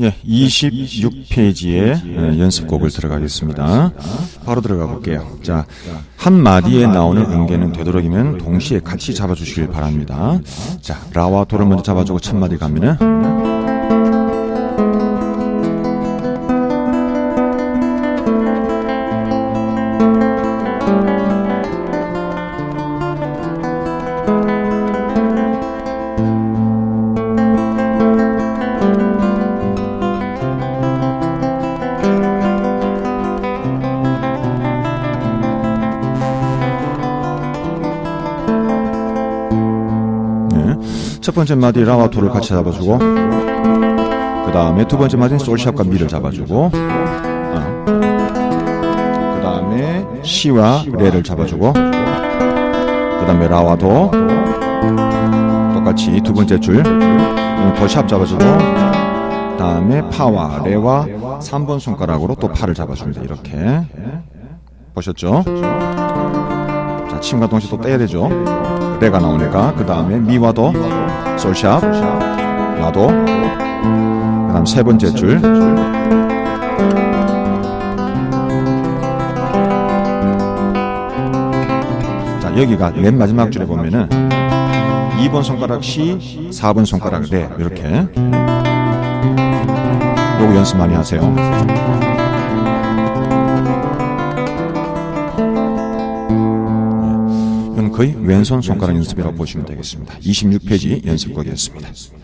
예, 26페이지에 연습곡을 들어가겠습니다. 바로 들어가 볼게요. 자, 한 마디에 나오는 음계는 되도록이면 동시에 같이 잡아주시길 바랍니다. 자, 라와 도를 먼저 잡아주고 첫 마디 가면은 첫 번째 마디 라와 도를 같이 잡아주고 그 다음에 두 번째 마디는 솔샵과 미를 잡아주고 아. 그 다음에 시와 레를 잡아주고 그 다음에 라와 도 똑같이 두 번째 줄 도샵 잡아주고 그 다음에 파와 레와 3번 손가락으로 또 파를 잡아줍니다 이렇게 보셨죠? 자, 침과 동시에 또 떼야 되죠. 레가 나오니까 그 다음에 미와도 솔샵 라도 그 다음 세 번째 줄 자, 여기가 맨 마지막 줄에 보면은 2번 손가락 C, 4번 손가락 레 이렇게 요거 연습 많이 하세요. 거의 왼손 손가락 연습이라고 보시면 되겠습니다. 26페이지 연습곡이었습니다.